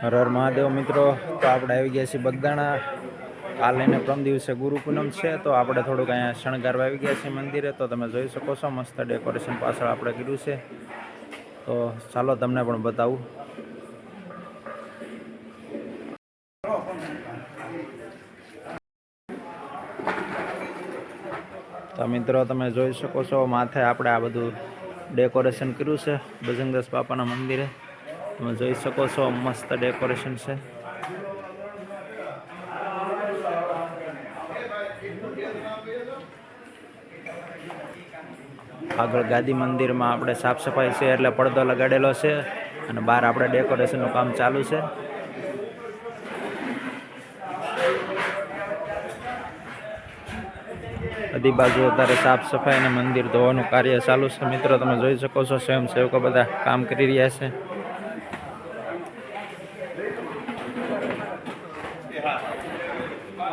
હર મહાદેવ મિત્રો, તો આપણે આવી ગયા છીએ બગદાણા. કાલે ને પ્રમ દિવસે ગુરુ પૂનમ છે, તો આપણે થોડુંક અહીંયા શણગારવા આવી ગયા છીએ મંદિરે. તો તમે જોઈ શકો છો, મસ્ત ડેકોરેશન પાછળ આપણે કર્યું છે. તો ચાલો તમને પણ બતાવું. તો મિત્રો, તમે જોઈ શકો છો, માથે આપણે આ બધું ડેકોરેશન કર્યું છે, બજરંગદાસ બાપાના મંદિરે. તમે જોઈ શકો છો, મસ્ત ડેકોરેશન છે. આગળ ગાદી મંદિરમાં આપણે સાફ સફાઈ છે, એટલે પડદો લગાડેલો છે અને બહાર આપણે ડેકોરેશનનું કામ ચાલુ છે. બધી બાજુ અત્યારે સાફ સફાઈ અને મંદિર ધોવાનું કાર્ય ચાલુ છે. મિત્રો, તમે જોઈ શકો છો, સ્વયંસેવકો બધા કામ કરી રહ્યા છે.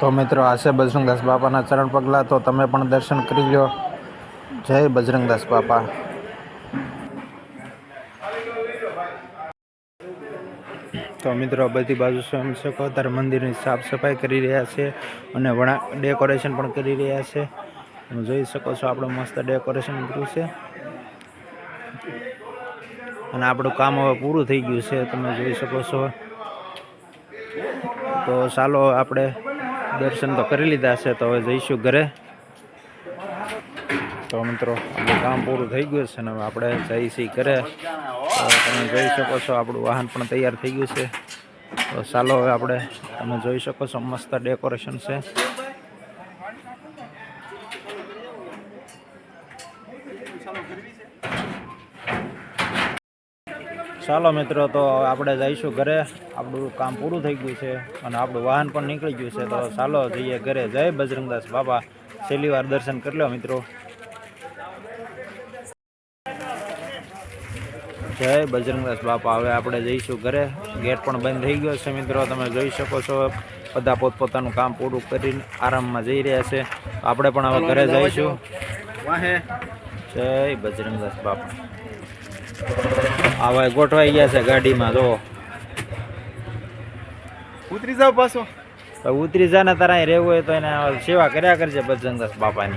તો મિત્રો, આ છે બજરંગદાસ બાપાના ચરણ પગલાં. તો તમે પણ દર્શન કરી લો જય બજરંગદાસ બાપા. તો મિત્રો બધી બાજુ સ્વયંસેવકો અત્યારે મંદિરની સાફ સફાઈ કરી રહ્યા છે અને વણા ડેકોરેશન પણ કરી રહ્યા છે. તમે જોઈ શકો છો, આપણે મસ્ત ડેકોરેશન કર્યું છે. અને આપણું કામ હવે પૂરું થઈ ગયું છે, તમે જોઈ શકો છો. તો ચાલો આપણે દર્શન તો કરી લીધા છે, તો હવે જઈશું ઘરે. તો મિત્રો આપણું કામ પૂરું થઈ ગયું છે ને હવે આપણે જઈ છીએ ઘરે. તમે જોઈ શકો છો, આપણું વાહન પણ તૈયાર થઈ ગયું છે. તો ચાલો હવે આપણે, તમે જોઈ શકો છો, મસ્ત ડેકોરેશન છે. ચાલો મિત્રો તો આપણે જઈશું ઘરે. આપણું કામ પૂરું થઈ ગયું છે અને આપણું વાહન પણ નીકળી ગયું છે. તો ચાલો જઈએ ઘરે. જય બજરંગદાસ બાબા. છેલ્લી વાર દર્શન કરી લો મિત્રો. જય બજરંગદાસ બાપા. હવે આપણે જઈશું ઘરે. ગેટ પણ બંધ થઈ ગયો છે મિત્રો. તમે જોઈ શકો છો બધા પોતપોતાનું કામ પૂરું કરીને આરામમાં જઈ રહ્યા છે. આપણે પણ હવે ઘરે જઈશું. જય બજરંગદાસ બાપા. હવે ગોઠવાઈ ગયા છે ગાડીમાં જો. ઉતરી જાવ પાછો. ઉતરી જા ને તારા રહેવું હોય તો એને સેવા કર્યા કરજે બજરંગદાસ બાપાની.